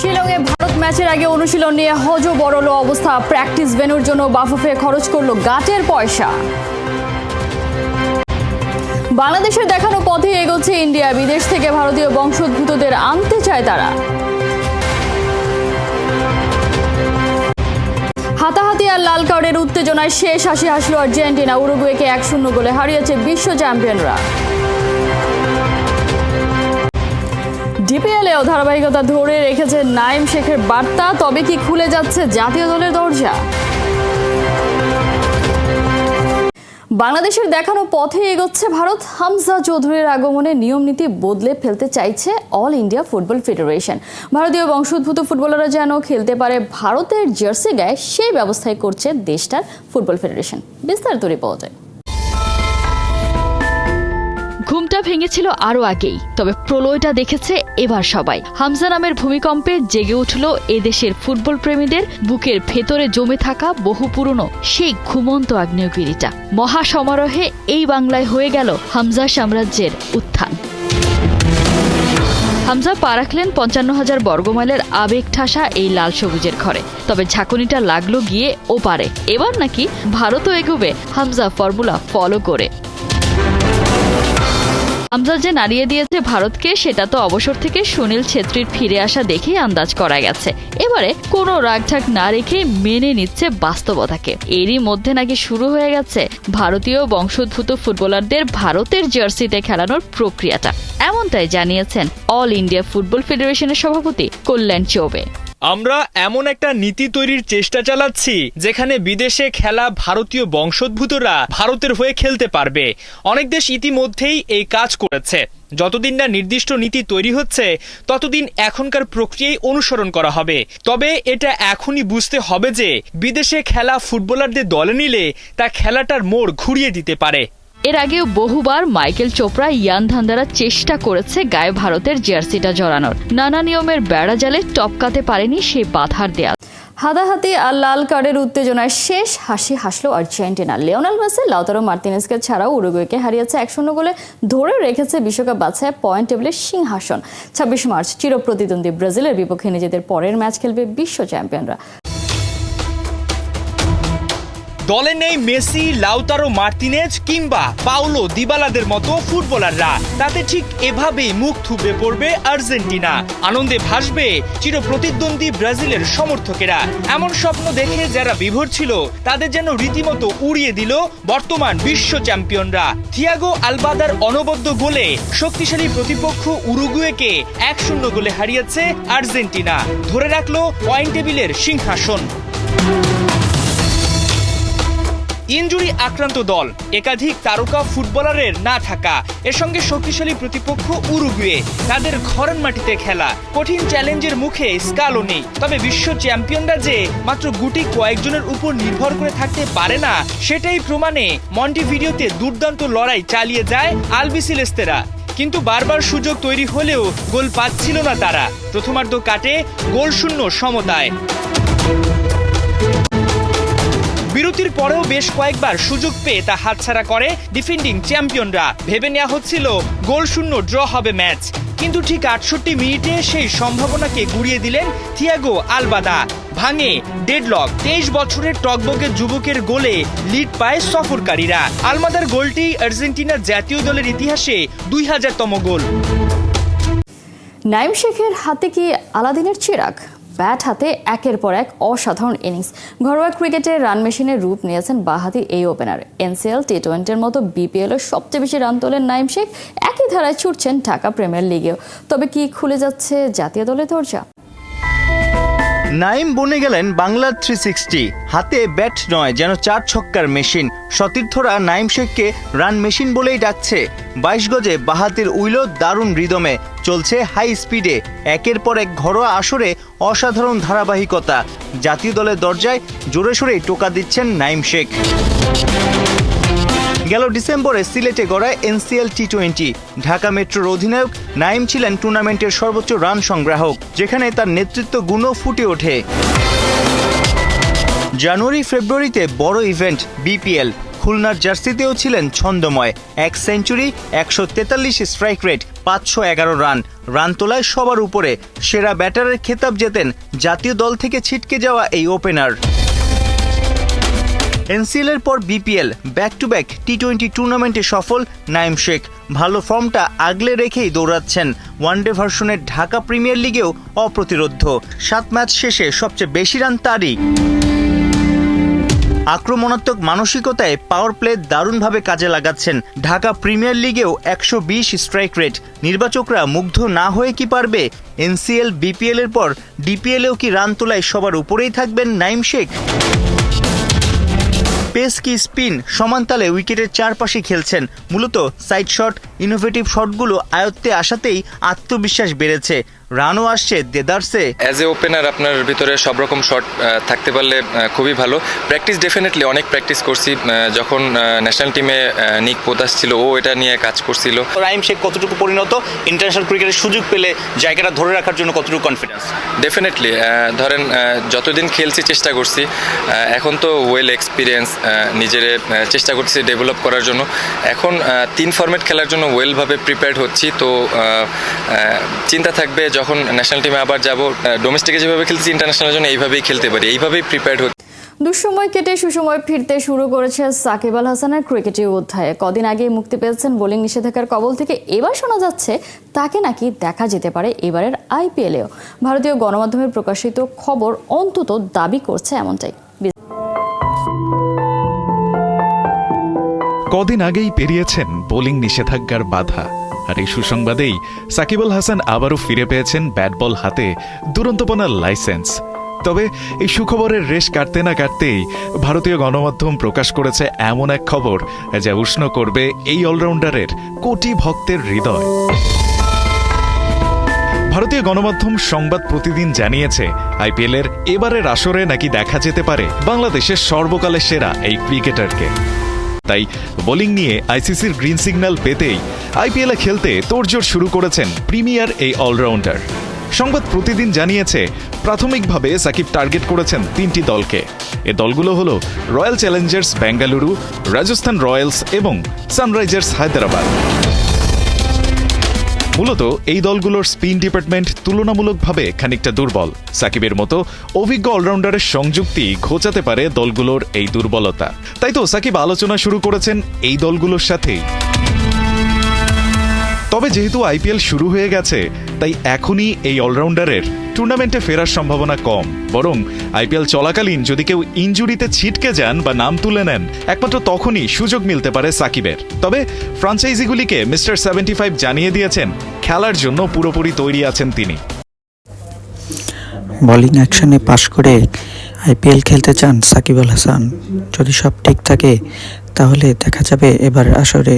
শিলংয়ে ভারত ম্যাচের আগে অনুশীলন নিয়ে হজ বড়লো অবস্থা। প্র্যাকটিস ভেনুর জন্য বাফুফে খরচ করল গাটের পয়সা। বাংলাদেশের দেখানো পথে এগোচ্ছে ইন্ডিয়া। বিদেশ থেকে ভারতীয় বংশোদ্ভূতদের আনতে চায় তারা। হাতাহাতি আর লাল কার্ডের উত্তেজনায় শেষ হাসি হাসলো আর্জেন্টিনা। উরুগুয়েকে এক শূন্য গোলে হারিয়েছে বিশ্ব চ্যাম্পিয়নরা। ডিপিএলেও ধারাবাহিকতা ধরে রেখেছে নাইম শেখের বার্তা, তবে কি খুলে যাচ্ছে জাতীয় দলের দরজা? বাংলাদেশের দেখানো পথে এগোচ্ছে ভারত। হামজা চৌধুরীর আগমনে নিয়ম নীতি বদলে ফেলতে চাইছে অল ইন্ডিয়া ফুটবল ফেডারেশন ভারতীয় বংশোদ্ভূত ফুটবলাররা যেন খেলতে পারে ভারতের জার্সি গায়ে, সেই ব্যবস্থাই করছে দেশটার ফুটবল ফেডারেশন। বিস্তারিত রিপোর্টে। ভেঙেছিল আরও আগেই। তবে প্রলয়টা দেখেছে এবার সবাই। হামজা নামের ভূমিকম্পে জেগে উঠল এদেশের ফুটবল প্রেমীদের বুকের ভেতরে জমে থাকা বহু পুরনো সেই ঘুমন্ত আগ্নেয়গিরিটা। মহা সমারোহে এই বাংলায় হয়ে গেল হামজা সাম্রাজ্যের উত্থান। হামজা পা রাখলেন পঞ্চান্ন হাজার বর্গমাইলের আবেগ ঠাসা এই লাল সবুজের ঘরে। তবে ঝাঁকুনিটা লাগল গিয়ে ওপারে। এবার নাকি ভারতও এগোবে হামজা ফর্মুলা ফলো করে। হামজা যে নাড়িয়ে দিয়েছে ভারতকে, সেটা তো অবসর থেকে সুনীল ছেত্রীর ফিরে আসা দেখেই আন্দাজ করা গেছে। এবারে কোনো রাগঢাক না রেখে মেনে নিচ্ছে বাস্তবতাকে। এরই মধ্যে নাকি শুরু হয়ে গেছে ভারতীয় বংশোদ্ভূত ফুটবলারদের ভারতের জার্সিতে খেলানোর প্রক্রিয়াটা। এমনটাই জানিয়েছেন অল ইন্ডিয়া ফুটবল ফেডারেশনের সভাপতি কল্যাণ চৌবে। আমরা এমন একটা নীতি তৈরির চেষ্টা চালাচ্ছি, যেখানে বিদেশে খেলা ভারতীয় বংশোদ্ভূতরা ভারতের হয়ে খেলতে পারবে। অনেক দেশ ইতিমধ্যেই এই কাজ করেছে। যতদিন না নির্দিষ্ট নীতি তৈরি হচ্ছে, ততদিন এখনকার প্রক্রিয়াই অনুসরণ করা হবে। তবে এটা এখনই বুঝতে হবে যে, বিদেশে খেলা ফুটবলারদের দলে নিলে তা খেলাটার মোড় ঘুরিয়ে দিতে পারে। এর আগেও বহুবার মাইকেল চোপড়া, ইয়ান ধান্দারা চেষ্টা করেছে গায়ে ভারতের জার্সিটা জড়ানোর। নানা নিয়মের বেড়া জালে টপকাতে পারেনি সে বাধার দেয়াল। হাতাহাতি আর লাল কার্ডের উত্তেজনায় শেষ হাসি হাসলো আর্জেন্টিনা। লিওনাল মেসি, লাউতারো মার্তিনেসকে ছাড়াও উরুগুয়েকে হারিয়েছে এক শূন্য গোলে, ধরে রেখেছে বিশ্বকাপ বাছায় পয়েন্ট টেবিলের সিংহাসন। ছাব্বিশ মার্চ চিরপ্রতিদ্বন্দ্বী ব্রাজিলের বিপক্ষে নিজেদের পরের ম্যাচ খেলবে বিশ্ব চ্যাম্পিয়নরা। দলে নেই মেসি, লাউতারো মার্তিনেজ কিংবা পাওলো দিবালাদের মতো ফুটবলাররা। তাতে ঠিক এভাবেই মুখ থুবড়ে পড়বে আর্জেন্টিনা। আনন্দে ভাসবে চিরপ্রতিদ্বন্দ্বী ব্রাজিলের সমর্থকেরা। এমন স্বপ্ন দেখে যারা বিভোর ছিল, তাদের যেন রীতিমতো উড়িয়ে দিল বর্তমান বিশ্ব চ্যাম্পিয়নরা। থিয়াগো আলবাদার অনবদ্য গোলে শক্তিশালী প্রতিপক্ষ উরুগুয়েকে এক শূন্য গোলে হারিয়েছে আর্জেন্টিনা। ধরে রাখল পয়েন্ট টেবিলের সিংহাসন। ইনজুরি আক্রান্ত দল, একাধিক তারকা ফুটবলারের না থাকা, এর সঙ্গে শক্তিশালী প্রতিপক্ষ উরুগুয়ে, তাদের ঘরের মাটিতে খেলা, কঠিন চ্যালেঞ্জের মুখে স্কালও নেই। তবে বিশ্ব চ্যাম্পিয়নরা যে মাত্র গুটি কয়েকজনের উপর নির্ভর করে থাকতে পারে না, সেটাই প্রমাণে মন্টিভিডিওতে দুর্দান্ত লড়াই চালিয়ে যায় আলবিসিলেস্তেরা কিন্তু বারবার সুযোগ তৈরি হলেও গোল পাচ্ছিল না তারা। প্রথমার্ধ কাটে গোল শূন্য সমতায়। বিরতির পরেও বেশ কয়েকবার সুযোগ পেয়ে তা হাতছাড়া করে ডিফেন্ডিং চ্যাম্পিয়নরা। ভেবে নেওয়া হচ্ছিল গোল শূন্য ড্র হবে ম্যাচ। কিন্তু ঠিক আটষট্টি মিনিটে সেই সম্ভাবনাকে গুড়িয়ে দিলেন থিয়াগো আলবাদা। ভাঙে ডেডলক। তেইশ বছরের টকবকের যুবকের গোলে লিড পায় সফরকারীরা। আলমাদার গোলটি আর্জেন্টিনার জাতীয় দলের ইতিহাসে দুই হাজারতম গোল। নাইম শেখের হাতে কি আলাদিনের চিরাগ? ব্যাট হাতে একের পর এক অসাধারণ ইনিংস। ঘরোয়া ক্রিকেটে রান মেশিনে রূপ নিয়েছেন বাহাতি এই ওপেনার। এনসিএল টি টোয়েন্টির মতো বিপিএল এর সবচেয়ে বেশি রান তোলেন নাইম শেখ। একই ধারায় ছুটছেন ঢাকা প্রিমিয়ার লিগেও। তবে কি খুলে যাচ্ছে জাতীয় দলের দরজা? নাইম বনে গেলেন বাংলা থ্রি সিক্সটি হাতে ব্যাট নয়, যেন চার ছক্কার মেশিন। সতীর্থরা নাইম শেখকে রান মেশিন বলেই ডাকছে। বাইশ গজে বাহাতির উইল দারুণ রিদমে। চলছে হাই স্পিডে। একের পর এক ঘরোয়া আসরে অসাধারণ ধারাবাহিকতা। জাতীয় দলের দরজায় জোরে সোরে টোকা দিচ্ছেন নাইম শেখ। গেল ডিসেম্বরে সিলেটে গড়ায় এনসিএল টি টোয়েন্টি ঢাকা মেট্রোর অধিনায়ক নাইম ছিলেন টুর্নামেন্টের সর্বোচ্চ রান সংগ্রাহক, যেখানে তার নেতৃত্ব গুণও ফুটে ওঠে। জানুয়ারি, ফেব্রুয়ারিতে বড় ইভেন্ট, বিপিএল। খুলনার জার্সিতেও ছিলেন ছন্দময়। এক সেঞ্চুরি, একশো তেতাল্লিশ স্ট্রাইক রেট, পাঁচশো এগারো রান। রান তোলায় সবার উপরে সেরা ব্যাটারের খেতাব জেতেন জাতীয় দল থেকে ছিটকে যাওয়া এই ওপেনার। এনসিএল এর পর BPL back to back T twenty টুর্নামেন্টে সফল নাইম শেখ। ভালো ফর্মটা আগলে রেখেই দৌড়াচ্ছেন। ওয়ানডে ভার্সনের ঢাকা প্রিমিয়ার লিগেও অপ্রতিরোধ্য। সাত ম্যাচ শেষে সবচেয়ে বেশি রান তারই। আক্রমণাত্মক মানসিকতায় পাওয়ার প্লে দারুণভাবে কাজে লাগাচ্ছেন। ঢাকা প্রিমিয়ার লিগেও একশো বিশ স্ট্রাইক রেট নির্বাচকরা মুগ্ধ না হয়ে কি পারবে? এনসিএল বিপিএল এর পর ডিপিএলেও কি রান তোলায় সবার উপরেই থাকবেন নাইম শেখ? পেস কি স্পিন সমানতালে উইকেটের চারপাশে খেলছেন। মূলত সাইড শট ইনোভেটিভ শটগুলো আয়ত্তে আসাতেই আত্মবিশ্বাস বেড়েছে। রানও আসছে দেদারসে। অ্যাজ এ ওপেনার আপনার ভিতরে সব রকম শট থাকতে পারলে খুবই ভালো। প্র্যাকটিস ডেফিনেটলি অনেক প্র্যাকটিস করছি যখন ন্যাশনাল টিমে নিক পোতাস ছিল ও এটা নিয়ে কাজ করছিল। রাইম শেখ কতটুকু পরিণত? ইন্টারন্যাশনাল ক্রিকেটের সুযোগ পেলে জায়গাটা ধরে রাখার জন্য কতটুকু কনফিডেন্স ডেফিনেটলি ধরেন যতদিন খেলছি চেষ্টা করছি এখন তো ওয়েল এক্সপিরিয়েন্স নিজেরে চেষ্টা করছি ডেভেলপ করার জন্য। এখন তিন ফরম্যাট খেলার জন্য ওয়েলভাবে প্রিপেয়ার্ড হচ্ছি তো চিন্তা থাকবে যখন ন্যাশনাল টিমে আবার যাব ডোমেস্টিকে যেভাবে খেলছি ইন্টারন্যাশনালের জন্য এইভাবেই খেলতে পারি এইভাবেই প্রিপেয়ার্ড হচ্ছি। দুঃসময় কেটে সুসময় ফিরতে শুরু করেছে সাকিব আল হাসানের ক্রিকেটে অধ্যায়ে। কদিন আগেই মুক্তি পেয়েছেন বোলিং নিষেধাজ্ঞার কবল থেকে। এবার শোনা যাচ্ছে তাকে নাকি দেখা যেতে পারে এবারের আইপিএলেও ভারতীয় গণমাধ্যমে প্রকাশিত খবর অন্তত দাবি করছে এমনটাই। কদিন আগেই পেরিয়েছেন বোলিং নিষেধাজ্ঞার বাধা। আর এই সুসংবাদেই সাকিব আল হাসান আবারও ফিরে পেয়েছেন ব্যাট বল হাতে দুরন্তপনার লাইসেন্স। তবে এই সুখবরের রেশ কাটতে না কাটতেই ভারতীয় গণমাধ্যম প্রকাশ করেছে এমন এক খবর যা উষ্ণ করবে এই অলরাউন্ডারের কোটি ভক্তের হৃদয়। ভারতীয় গণমাধ্যম সংবাদ প্রতিদিন জানিয়েছে, আইপিএলের এবারের আসরে নাকি দেখা যেতে পারে বাংলাদেশের সর্বকালের সেরা এই ক্রিকেটারকে। তাই বোলিং নিয়ে আইসিসির গ্রিন সিগন্যাল পেতেই আইপিএলে খেলতে তোড়জোড় শুরু করেছেন প্রিমিয়ার এই অলরাউন্ডার। সংবাদ প্রতিদিন জানিয়েছে, প্রাথমিকভাবে সাকিব টার্গেট করেছেন তিনটি দলকে। এ দলগুলো হল royal challengers Bengaluru Rajasthan royals এবং সানরাইজার্স হায়দ্রাবাদ। মূলত এই দলগুলোর স্পিন ডিপার্টমেন্ট তুলনামূলকভাবে খানিকটা দুর্বল। সাকিবের মতো অভিজ্ঞ অলরাউন্ডারের সংযুক্তি ঘোচাতে পারে দলগুলোর এই দুর্বলতা। তাই তো সাকিব আলোচনা শুরু করেছেন এই দলগুলোর সাথেই। তবে যেহেতু আইপিএল শুরু হয়ে গেছে, তাই এখনই এই অলরাউন্ডারের টুর্নামেন্টে ফেরার সম্ভাবনা কম। বরং আইপিএল চলাকালীন যদি কেউ ইঞ্জুরিতে ছিটকে যান বা নাম তুলে নেন, একমাত্র তখনই সুযোগ মিলতে পারে সাকিবের। তবে ফ্রাঞ্চাইজিগুলিকে মিস্টার সেভেন্টি ফাইভ জানিয়ে দিয়েছেন, খেলার জন্য পুরোপুরি তৈরি আছেন তিনি। বোলিং অ্যাকশনে পাশ করে আইপিএল খেলতে চান সাকিব আল হাসান। যদি সব ঠিক থাকে, তাহলে দেখা যাবে এবার আসরে।